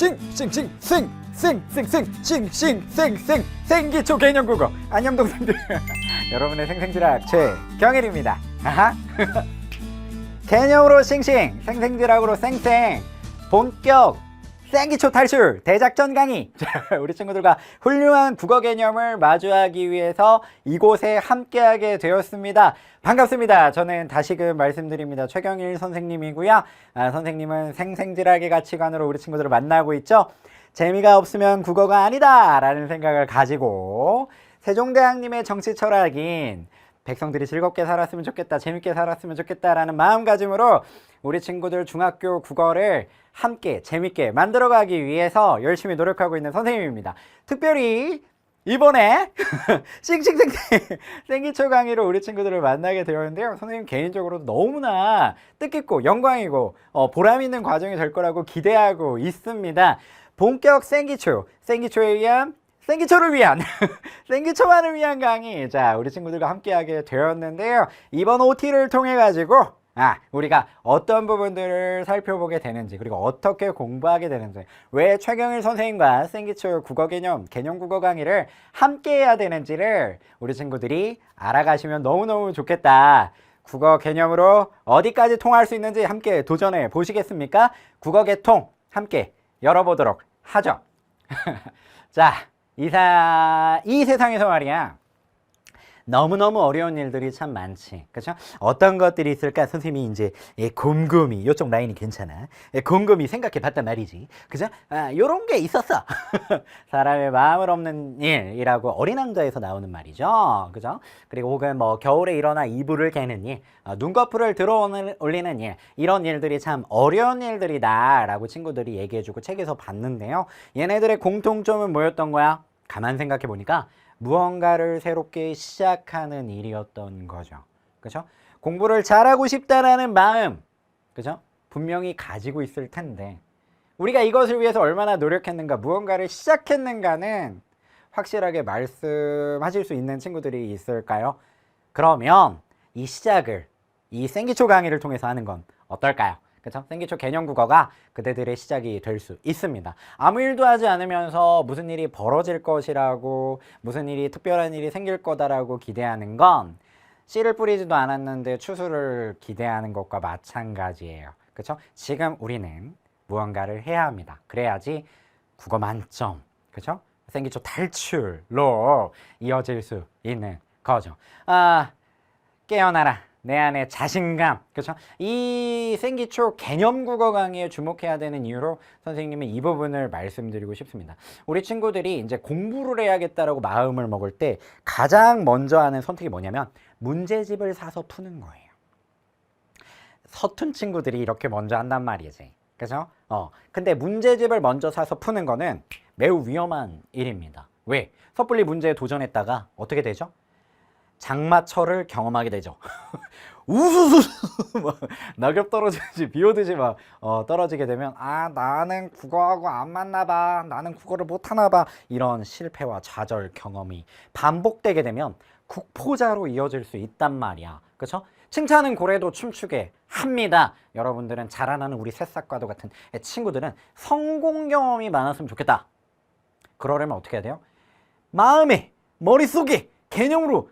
싱싱싱싱싱싱싱싱싱싱 생기초 개념 국어 안녕 동생들 여러분의 생생지락 최경일입니다 아하 개념으로 싱싱 생생지락으로 쌩쌩 본격 생기초 탈출 대작전 강의 자, 우리 친구들과 훌륭한 국어 개념을 마주하기 위해서 이곳에 함께하게 되었습니다. 반갑습니다. 저는 다시금 말씀드립니다. 최경일 선생님이고요. 아, 선생님은 생생지락의 가치관으로 우리 친구들을 만나고 있죠. 재미가 없으면 국어가 아니다 라는 생각을 가지고 세종대왕님의 정치 철학인 백성들이 즐겁게 살았으면 좋겠다, 재밌게 살았으면 좋겠다라는 마음가짐으로 우리 친구들 중학교 국어를 함께 재밌게 만들어가기 위해서 열심히 노력하고 있는 선생님입니다. 특별히 이번에 싱싱생 생기초 강의로 우리 친구들을 만나게 되었는데요. 선생님 개인적으로 너무나 뜻깊고 영광이고 어, 보람 있는 과정이 될 거라고 기대하고 있습니다. 본격 생기초, 생기초에 의한 생기초를 위한 생기초만을 위한 강의. 자 우리 친구들과 함께하게 되었는데요. 이번 OT를 통해 가지고 아 우리가 어떤 부분들을 살펴보게 되는지 그리고 어떻게 공부하게 되는지 왜 최경일 선생님과 생기초 국어 개념 개념 국어 강의를 함께 해야 되는지를 우리 친구들이 알아가시면 너무너무 좋겠다. 국어 개념으로 어디까지 통할 수 있는지 함께 도전해 보시겠습니까? 국어 개통 함께 열어보도록 하죠. 자 이사 이 세상에서 말이야. 너무너무 어려운 일들이 참 많지. 그렇죠 어떤 것들이 있을까? 선생님이 이제 예, 곰곰이 요쪽 라인이 괜찮아. 예, 곰곰이 생각해 봤단 말이지. 그죠 아 요런 게 있었어. 사람의 마음을 없는 일이라고 어린 왕자에서 나오는 말이죠. 그죠 그리고 혹은 뭐 겨울에 일어나 이불을 개는 일 어, 눈꺼풀을 들어 올리는 일 이런 일들이 참 어려운 일들이다 라고 친구들이 얘기해 주고 책에서 봤는데요. 얘네들의 공통점은 뭐였던 거야 가만 생각해 보니까 무언가를 새롭게 시작하는 일이었던 거죠. 그죠? 공부를 잘하고 싶다라는 마음, 그죠? 분명히 가지고 있을 텐데, 우리가 이것을 위해서 얼마나 노력했는가, 무언가를 시작했는가는 확실하게 말씀하실 수 있는 친구들이 있을까요? 그러면 이 시작을, 이 생기초 강의를 통해서 하는 건 어떨까요? 그쵸? 생기초 개념 국어가 그대들의 시작이 될 수 있습니다. 아무 일도 하지 않으면서 무슨 일이 벌어질 것이라고 무슨 일이 특별한 일이 생길 거다라고 기대하는 건 씨를 뿌리지도 않았는데 추수를 기대하는 것과 마찬가지예요. 그쵸? 지금 우리는 무언가를 해야 합니다. 그래야지 국어 만점, 그쵸? 생기초 탈출로 이어질 수 있는 거죠. 아, 깨어나라. 내 안에 자신감, 그렇죠? 이 생기초 개념 국어 강의에 주목해야 되는 이유로 선생님은 이 부분을 말씀드리고 싶습니다. 우리 친구들이 이제 공부를 해야겠다라고 마음을 먹을 때 가장 먼저 하는 선택이 뭐냐면 문제집을 사서 푸는 거예요. 서툰 친구들이 이렇게 먼저 한단 말이지. 그죠? 어. 근데 문제집을 먼저 사서 푸는 거는 매우 위험한 일입니다. 왜? 섣불리 문제에 도전했다가 어떻게 되죠? 장마철을 경험하게 되죠. 우수수 막 낙엽 떨어지지 비 오듯이 막 어, 떨어지게 되면 아 나는 국어하고 안 맞나 봐 나는 국어를 못 하나 봐 이런 실패와 좌절 경험이 반복되게 되면 국포자로 이어질 수 있단 말이야 그렇죠? 칭찬은 고래도 춤추게 합니다 여러분들은 자라나는 우리 새싹과도 같은 친구들은 성공 경험이 많았으면 좋겠다 그러려면 어떻게 해야 돼요? 마음에 머릿속에 개념으로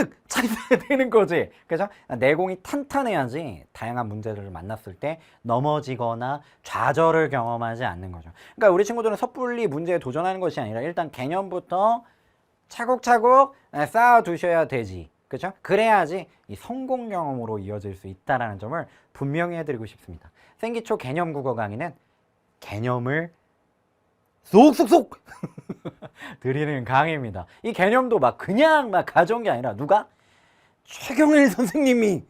끄득끄득 차있어야 되는 거지. 그죠? 내공이 탄탄해야지 다양한 문제들을 만났을 때 넘어지거나 좌절을 경험하지 않는 거죠. 그러니까 우리 친구들은 섣불리 문제에 도전하는 것이 아니라 일단 개념부터 차곡차곡 쌓아 두셔야 되지. 그죠? 그래야지 이 성공 경험으로 이어질 수 있다는 점을 분명히 해드리고 싶습니다. 생기초 개념 국어 강의는 개념을 쏙쏙쏙 드리는 강의입니다. 이 개념도 막 그냥 막 가져온 게 아니라 누가 최경일 선생님이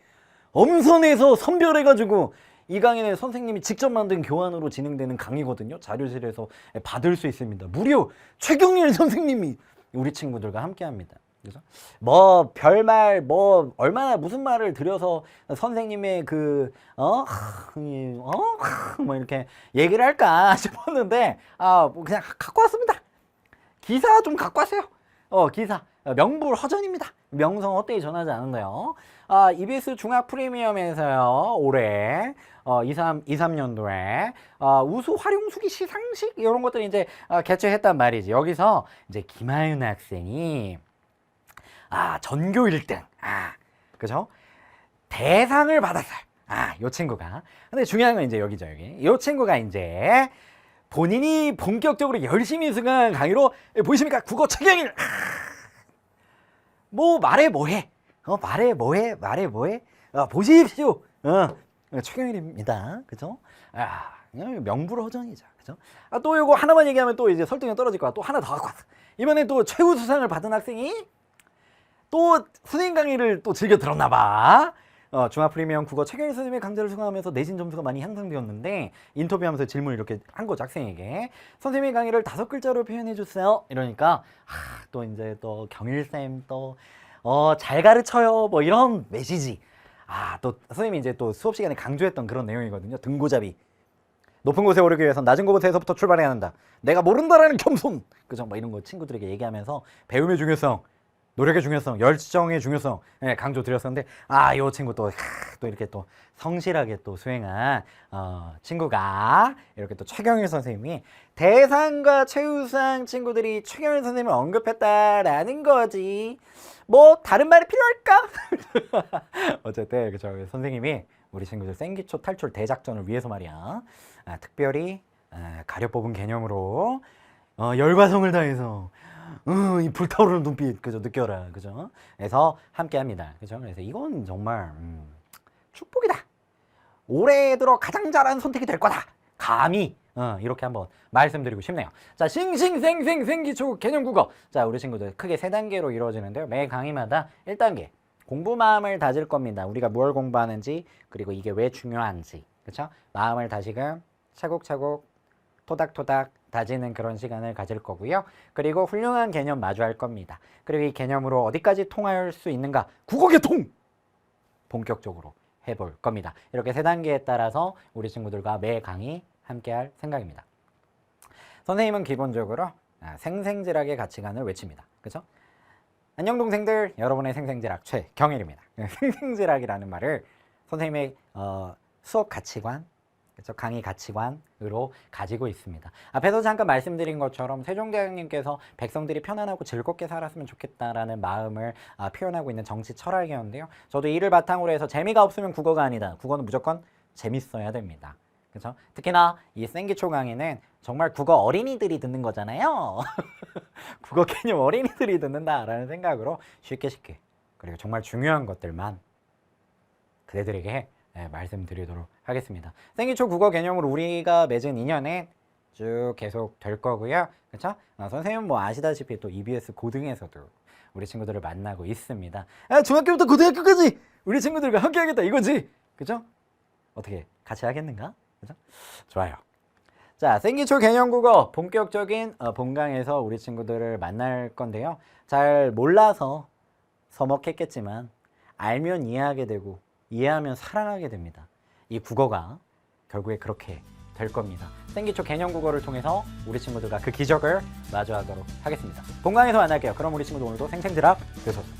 엄선해서 선별해가지고 이 강의는 선생님이 직접 만든 교환으로 진행되는 강의거든요. 자료실에서 받을 수 있습니다. 무료 최경일 선생님이 우리 친구들과 함께합니다. 그죠? 뭐 별말 뭐 얼마나 무슨 말을 들여서 선생님의 그어어뭐 이렇게 얘기를 할까 싶었는데 아 뭐 그냥 갖고 왔습니다. 기사 좀 갖고 왔어요. 어 기사 명불 허전입니다. 명성 헛되이 전하지 않은데요. 아, EBS 중학 프리미엄에서요. 올해 어, 23, 23년도에 어, 우수 활용수기 시상식 이런 것들이 이제 어, 개최했단 말이지. 여기서 이제 김하윤 학생이 아, 전교 1등. 아, 그죠? 대상을 받았어요. 아, 요 친구가. 근데 중요한 건 이제 여기죠, 여기. 요 친구가 이제 본인이 본격적으로 열심히 수강한 강의로 보이십니까? 국어 책영일. 아, 뭐 말해 뭐해? 어, 말해 뭐해? 말해 뭐해? 어, 보십시오. 어, 최경일입니다. 그죠? 아, 명불허전이죠. 그죠? 아, 또 이거 하나만 얘기하면 또 이제 설득이 떨어질 거야. 또 하나 더 갖고 왔어. 이번에 또 최우 수상을 받은 학생이 또 선생님 강의를 또 즐겨 들었나 봐. 어, 중학 프리미엄 국어 최경일 선생님의 강좌를 수강하면서 내신 점수가 많이 향상되었는데 인터뷰하면서 질문을 이렇게 한 거죠 학생에게 선생님의 강의를 다섯 글자로 표현해 주세요 이러니까 아, 또 이제 또 경일 쌤 또 어, 잘 가르쳐요 뭐 이런 메시지 아 또 선생님이 이제 또 수업 시간에 강조했던 그런 내용이거든요 등고잡이 높은 곳에 오르기 위해선 낮은 곳에서부터 출발해야 한다. 내가 모른다라는 겸손. 그죠? 뭐 이런 거 친구들에게 얘기하면서 배움의 중요성, 노력의 중요성, 열정의 중요성 예, 강조 드렸었는데 아, 요 친구 또, 하, 또 이렇게 또 성실하게 또 수행한 어, 친구가 이렇게 또 최경일 선생님이 대상과 최우상 친구들이 최경일 선생님을 언급했다라는 거지. 뭐 다른 말이 필요할까? 어쨌든 그죠 선생님이 우리 친구들 생기초 탈출 대작전을 위해서 말이야 아, 특별히 아, 가려 뽑은 개념으로 어, 열과성을 다해서 어, 이 불타오르는 눈빛 그죠 느껴라 그죠 그래서 함께합니다 그죠 그래서 이건 정말 음, 축복이다 올해 들어 가장 잘한 선택이 될 거다 감히 어, 이렇게 한번 말씀드리고 싶네요. 자, 싱싱생생 생 기초 개념 국어. 자, 우리 친구들 크게 세 단계로 이루어지는데요. 매 강의마다 1단계 공부 마음을 다질 겁니다. 우리가 뭘 공부하는지 그리고 이게 왜 중요한지. 그렇죠? 마음을 다시금 차곡차곡 토닥토닥 다지는 그런 시간을 가질 거고요. 그리고 훌륭한 개념 마주할 겁니다. 그리고 이 개념으로 어디까지 통할 수 있는가? 국어 개통! 본격적으로 해볼 겁니다. 이렇게 세 단계에 따라서 우리 친구들과 매 강의 함께 할 생각입니다. 선생님은 기본적으로 아, 생생질학의 가치관을 외칩니다. 그죠? 안녕 동생들, 여러분의 생생질학 최경일입니다. 생생질학이라는 말을 선생님의 어, 수업 가치관, 그렇죠? 강의 가치관으로 가지고 있습니다. 앞에서 잠깐 말씀드린 것처럼 세종대왕님께서 백성들이 편안하고 즐겁게 살았으면 좋겠다라는 마음을 아, 표현하고 있는 정치 철학이었는데요. 저도 이를 바탕으로 해서 재미가 없으면 국어가 아니다. 국어는 무조건 재밌어야 됩니다. 그렇죠? 특히나 이 생기초 강의는 정말 국어 어린이들이 듣는 거잖아요. 국어 개념 어린이들이 듣는다라는 생각으로 쉽게 쉽게 그리고 정말 중요한 것들만 그대들에게 예, 말씀드리도록 하겠습니다. 생기초 국어 개념으로 우리가 맺은 인연은 쭉 계속 될 거고요. 그렇죠? 어, 선생님 뭐 아시다시피 또 EBS 고등에서도 우리 친구들을 만나고 있습니다. 아, 중학교부터 고등학교까지 우리 친구들과 함께하겠다 이거지. 그죠? 어떻게 같이 하겠는가? 그죠? 좋아요. 자, 생기초 개념 국어 본격적인 어, 본강에서 우리 친구들을 만날 건데요. 잘 몰라서 서먹했겠지만 알면 이해하게 되고 이해하면 사랑하게 됩니다. 이 국어가 결국에 그렇게 될 겁니다. 생기초 개념 국어를 통해서 우리 친구들과 그 기적을 마주하도록 하겠습니다. 본강에서 만날게요. 그럼 우리 친구들 오늘도 생생드랍 되소서.